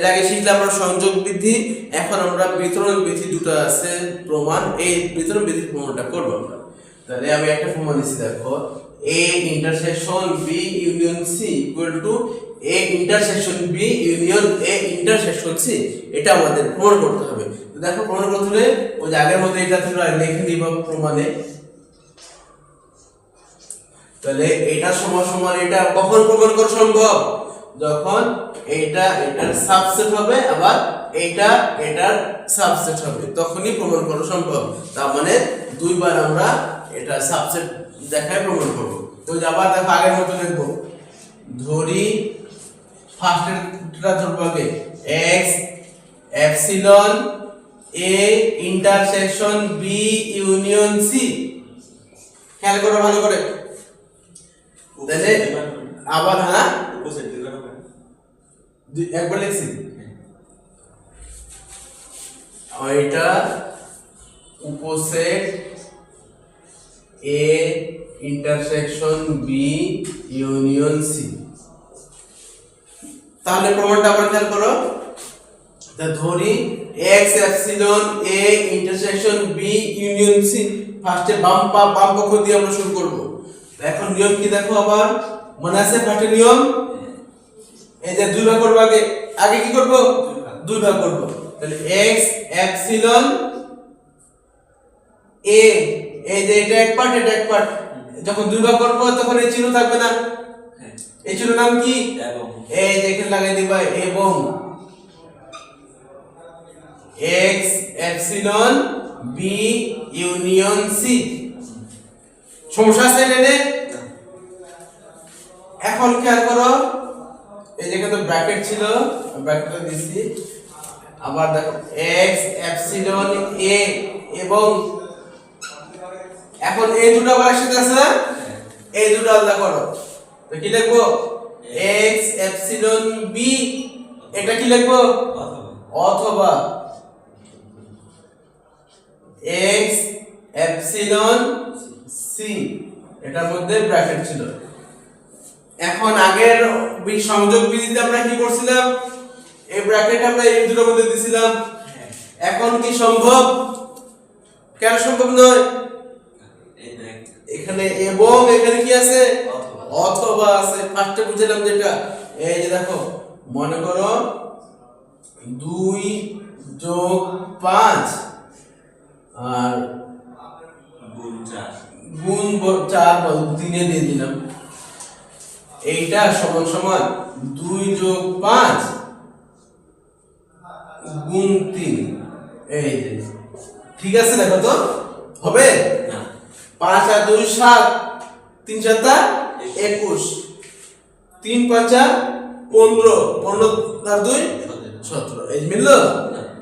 এর আগে শিখলাম আমরা সংযোগ বিধি, এখন আমরা বিতরণ বিধি দুটো আছে, প্রমাণ, এই বিতরণ বিধির প্রমাণটা করব আমরা। তাহলে আমি একটা প্রমাণ দিচ্ছি, দেখো A intersection B union C equal to A intersection B union A intersection C এটা আমাদের প্রমাণ করতে হবে। দেখো, প্রমাণ করতে হলে ওই আগের মধ্যে এটা তোমরা লিখে দিবা প্রমাণে। তাহলে এটা সমান সমান এটা কখন প্রমাণ করা সম্ভব? যখন এইটা এটার সাবসেট হবে, আবার এইটা এটার সাবসেট হবে। তখনই প্রমাণ করা সম্ভব। তার মানে দুইবার আমরা এটা সাবসেট দেখায় প্রমাণ করব। তো আবার দেখো আগের মতো লিখব ধরি ফার্স্টেরটা ধরবো আগে x epsilon A intersection B union C খেয়াল করো ভালো করে। তাহলে আবার হ্যাঁ? দুই- একবার লিখছি। ওইটা উপসেট A intersection B union C তাহলে প্রমাণটা আবার খেয়াল করো। ধরি x epsilon A intersection B union C ফার্স্টে বাম পা, বাম পক্ষ দিয়ে আমরা শুরু করব। এখন নিয়ম কি দেখো আবার? মনে আছে ফার্স্টে নিয়ম? এই যে দুই ভাগ করব আগে। আগে কি করব? দুই ভাগ করব। তাহলে এক্স এপসিলন এ এই যে এটা এক পার্ট এটা এক পার্ট যখন দুই ভাগ করব তখন এই চিহ্ন থাকবে না। এই চিহ্ন নাম কি? এই যে এখানে লাগাই দিবা এবং। X epsilon B union C সমস্যা আছে এখন খেয়াল করো ব্র্যাকেট ছিল ব্র্যাকেটটা দিছি আবার দেখো এক্স এপসিলন এ এবং এখন এই দুটো আবার একসাথে আছে? এই দুটো আলাদা করো। তো কি লিখব? এক্স এপসিলন বি এটা কি লিখব? অথবা এক্স এপসিলন সি এটার মধ্যে ব্র্যাকেট ছিল। এখন আগের সংযোগ বিধিতে আমরা কি করছিলাম? এই ব্র্যাকেট আমরা এই দুটোর মধ্যে দিছিলাম। এখন কি সম্ভব? কেন সম্ভব নয়? এখানে এবং এখানে কি আছে? অথবা আছে। ফার্স্টে বুঝলাম যেটা। এই যে দেখো মনে করো দুই যোগ পাঁচ আর গুণ চার। বা তিনে দিয়ে দিলাম। এইটা সমান সমান দুই যোগ পাঁচ গুণ তিন। এই যে, ঠিক আছে দেখো তো হবে? না। পাঁচ আর দুই সাত, তিন সাতা একুশ। তিন পাঁচা পনেরো পনেরো আর দুই সতেরো। এই মিললো?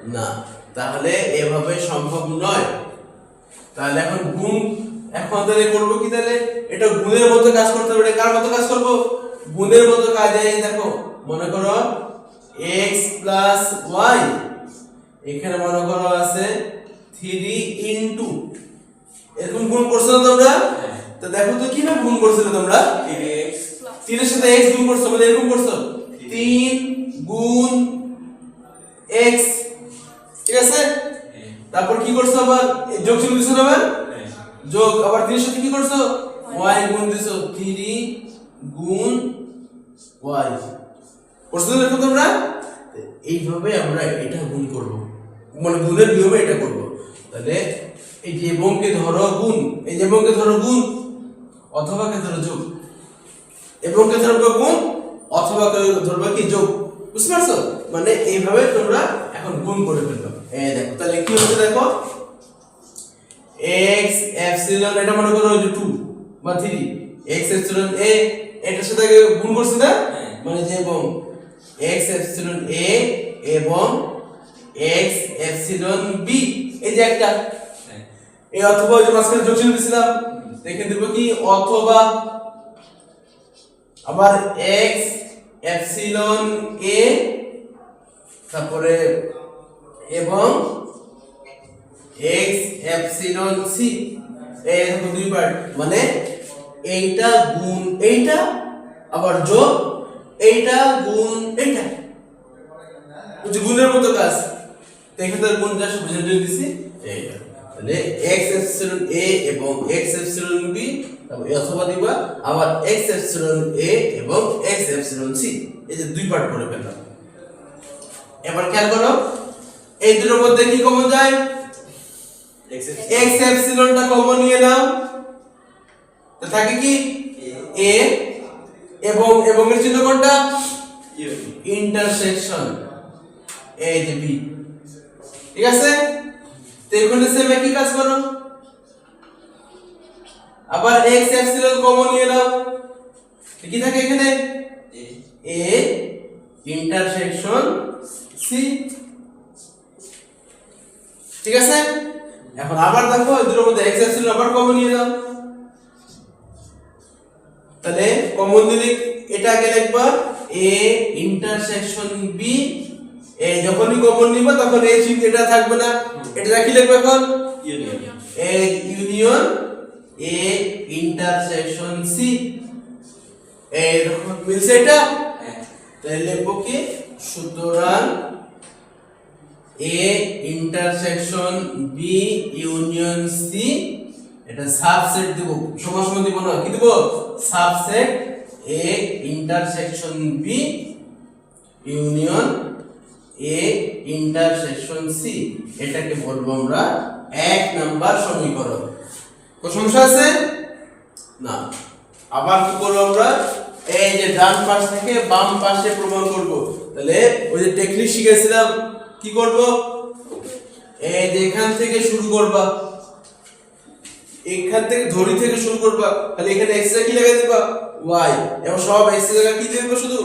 না। তাহলে এভাবে সম্ভব নয়। তাহলে এখন গুণ এখন তাহলে করব কি তাহলে? এটা গুণের মতো কাজ করতে হবে কার মতো কাজ করব? গুণের মতো কাজ এই দেখো মনে করো x প্লাস ওয়াই এখানে মনে করো আছে থ্রি ইন্টু এরকম গুণ করছ না তোমরা? তো দেখো তো কীভাবে গুণ করছিলে তোমরা? তিনের সাথে x গুণ করছ মানে এরকম করছ? তিন গুণ x ঠিক আছে? তারপর কি করছ আবার? যোগ চিহ্ন দিছো আবার? যোগ, আবার তিনের সাথে কি করছ? y গুণ দিছো 3 গুণ y করছ এরকম তোমরা? এইভাবে আমরা এটা গুণ করব। মানে গুণের নিয়মে এটা করব। তাহলে এই যে এবংকে ধরো গুণ, এই যে এবংকে ধরো গুণ, অথবা কে ধরো যোগ। এবংকে ধরো গুণ, অথবা কে ধরো কি যোগ। বুঝতে পারছ? মানে এইভাবে তোমরা এখন গুণ করে ফেলবে। এই দেখো, তাহলে কি হচ্ছে দেখো? X এপসিলন এটা মনে করো ওই যে 2 বা 3 x এপসিলন a এটার সাথে গুণ করছি না হ্যাঁ। মানে যে এবং x এপসিলন a এবং x এপসিলন b এই যে একটা এই অথবা যে মাঝখানে যোগ চিহ্ন দিছিলাম দেখে দেব কি অথবা আবার x এপসিলন a তারপরে এবং x এপসিলন c. এই দেখো দুই পার্ট মানে এইটা গুণ এইটা, আবার যোগ এইটা গুণ এইটা। যে গুণের মতো কাজ। তো এখানে তার গুণ যা বুঝে দিয়ে দিছি? এই তাহলে x এপসিলন a এবং x এপসিলন b অথবা দিবা, আবার x এপসিলন a এবং x এপসিলন c এই যে দুই পার্ট করে পেলাম এবার খেয়াল করো, এই দুটোর মধ্যে কি কমন যায়? X এপসিলনটা কমন নিয়ে নাও। তো থাকে কি? A এবং এবং এর চিহ্ন কোনটা? ইন্টারসেকশন এই যে বি ঠিক আছে? তো এখানে সেম একই কাজ করো। আবার x এপসিলন কমন নিয়ে নাও। কি থাকে এখানে? A ইন্টারসেকশন c ঠিক আছে? এখন আবার দেখো দুটোর মধ্যে x এপসিলন আবার কমন নিয়ে নাও তাহলে কমন দিলে এটা আগে লিখবা, a ইন্টারসেকশন b এই যখনই কমন নিবা, তখন এই চিহ্ন এটা থাকবে না। এটা কি লিখবে এখন। A union A intersection C এই রকম মিলছে এটা? তাহলে লিখব কি? সুতরাং a intersection b union c, এটা সাবসেট দেব। সমান দেব না, কি দেব? Subset a intersection b union a intersection c এটাকে বলব আমরা এক নাম্বার সমীকরণ। কোনো সমস্যা আছে? না। আবার কি করব আমরা? এই যে ডান পাশ থেকে বাম পাশে প্রমাণ করব। তাহলে ওই যে টেকনিক শিখেছিলাম কি করব? এই এখান থেকে শুরু করবা। এখান থেকে ধরি থেকে শুরু করবা। তাহলে এখানে এক্স কি লাগিয়ে দিবা? ওয়াই এবং সব এক্স জায়গা কি দিয়ে দিবা শুধু?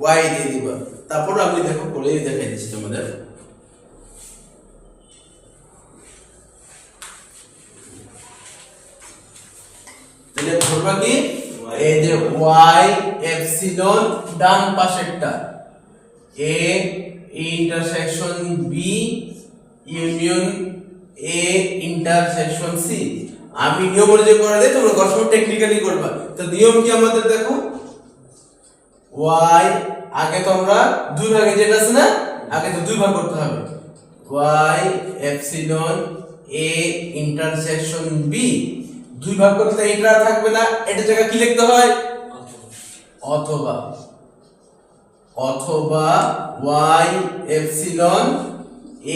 ওয়াই দিয়ে দিবা। তারপর আমি দেখো করে দেখাই দিচ্ছি তোমাদের। তাহলে ধরবা কি? এই যে ওয়াই এপসিলন ডান পাশেরটা। A intersection B union A intersection C আমি নিয়ম অনুযায়ী করে দিই, তোমরা গঠন টেকনিক্যালি করবা। তো নিয়ম কি আমাদের দেখো? ওয়াই আগে তোমরা দুই ভাগে যেটা আছে না, আগে তো দুই ভাগ করতে হবে। Y epsilon A intersection B দুই ভাগ করতে এটা থাকবে না, এটা জায়গা কি লিখতে হয়? অথবা। অথবা y epsilon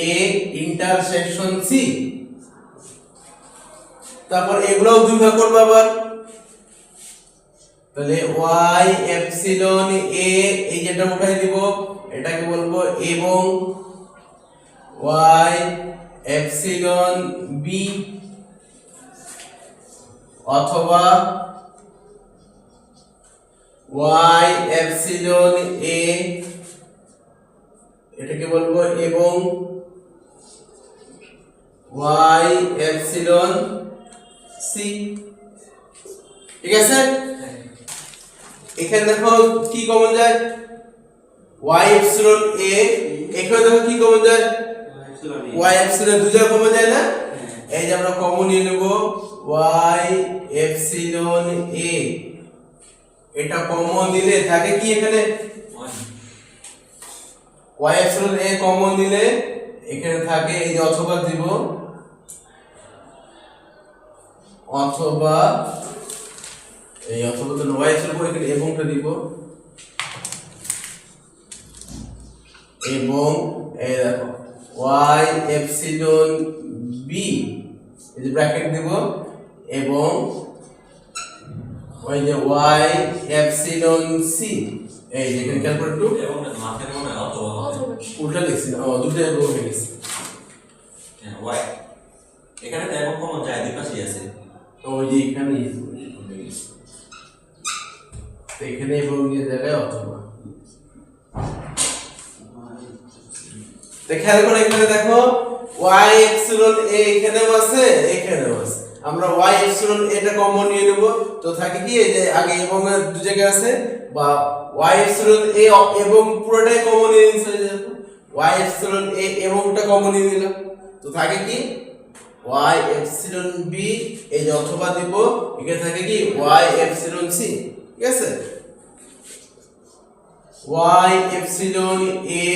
a intersection c তারপর এগুলোও দুই ভাগ করব আবার। তাহলে y এপসিলন a এই যেটা উঠাই দিব, এটাকে বলব এবং y এপসিলন b অথবা y এপসিলন a এটাকে বলব এবং y এপসিলন c ঠিক আছে? এখানে দেখো কি কমন যায়? Y এপসিলন a এখানে দেখো কি কমন যায়? Y এপসিলন দুই জায়গা কমন যায় না? এই যে আমরা কমন নিয়ে নেব। Y এপসিলন a এটা কমন দিলে থাকে কি এখানে? Y এপসিলন a কমন দিলে এখানে থাকে এই যে অথবা দিব। অথবা এই অথবা তো y এপসিলন এখানে এবংটা দিব। এবং এই দেখো y এপসিলন বি এই যে ব্র্যাকেট দেব। এবং ওই যে y এপসিলন c? এই যে এখানে খেয়াল করে একটু। উল্টা লিখছি না। ও দুটো এক হয়ে গেছে এখানে তো এবং কমন যায় দুই পাশেই আছে ওই যে এখানে তো এখানে এবং এই জায়গায় অথবা। তো খেয়াল করে এখানে দেখো y এপসিলন a এখানেও আছে এখানেও আছে। আমরা y এপসিলন এটা কমন নিয়ে নেব। তো থাকে কি যে আগে এবং দু জায়গায় আছে, বা y এপসিলন a এবং পুরোটাই কমন নিয়ে নিচ্ছে y এপসিলন a এবংটা কমন নিয়ে নিলাম। তো থাকে কি, y এপসিলন b, এই যে অথবা দিব এখানে থাকে কি, y এপসিলন c, ঠিক আছে? y এপসিলন a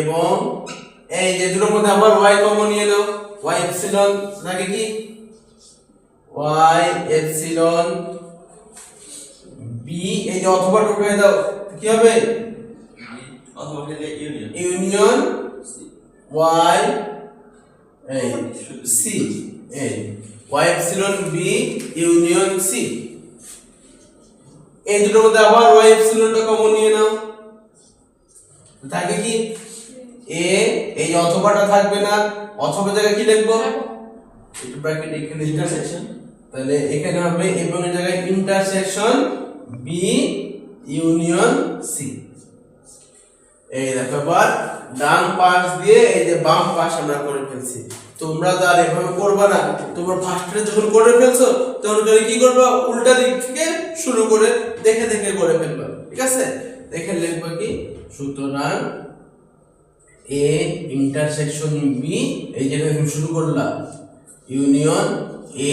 এবং এই যে দুটোর মধ্যে আবার ওয়াই কমন নিয়ে নাও। ওয়াই এপসিলন থাকে কি ওয়াই এপসিলন বি এই যে অথবা ঢুকিয়ে দাও কি হবে? অথবা ইউনিয়ন ইউনিয়ন ওয়াই এই সি এই Y epsilon B union C এই দুটোর মধ্যে আবার ওয়াই এপসিলনটা কমন নিয়ে নাও। থাকে কি? এ এই যে অথবাটা থাকবে না অথবা জায়গায় কি লিখব? একটু ব্র্যাকেট এখানে ইন্টারসেকশন তাহলে এখানে হবে এবং এর জায়গায় ইন্টারসেকশন বি ইউনিয়ন সি এই দেখো এবার ডান পাশ দিয়ে এই যে বাম পাশ আমরা করে ফেলছি। তোমরা তো আর এভাবে করবা না। তোমরা ফার্স্টে যখন করে ফেলছো, তখন করে কি করবা? উল্টা দিক থেকে শুরু করে দেখে দেখে করে ফেলবা। ঠিক আছে? দেখে লিখবা কি? সুতরাং এ ইন্টারসেকশন বি এই তুমি শুরু করলাম। ইউনিয়ন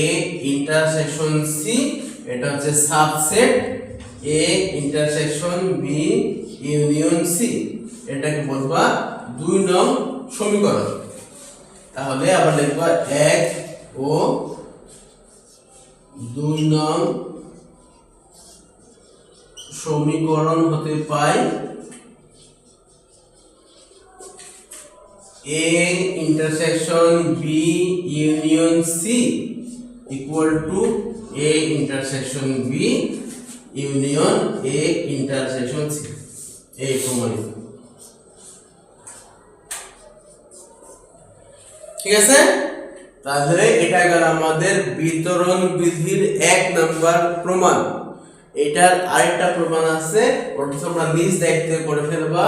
এ ইন্টারসেকশন সি এটা হচ্ছে subset A intersection B union C এটাকে বলবা দুই নং সমীকরণ। তাহলে আবার লিখবা এক ও দুই নং সমীকরণ হতে পায় A intersection B union C equal to A intersection B union A intersection C. এই প্রমাণিত ঠিক আছে? তাহলে এটা গেল আমাদের বিতরণ বিধির এক নাম্বার প্রমাণ। এটার আরেকটা প্রমাণ আছে। ওটা তোমরা নিজ দায়িত্বে করে ফেলবা।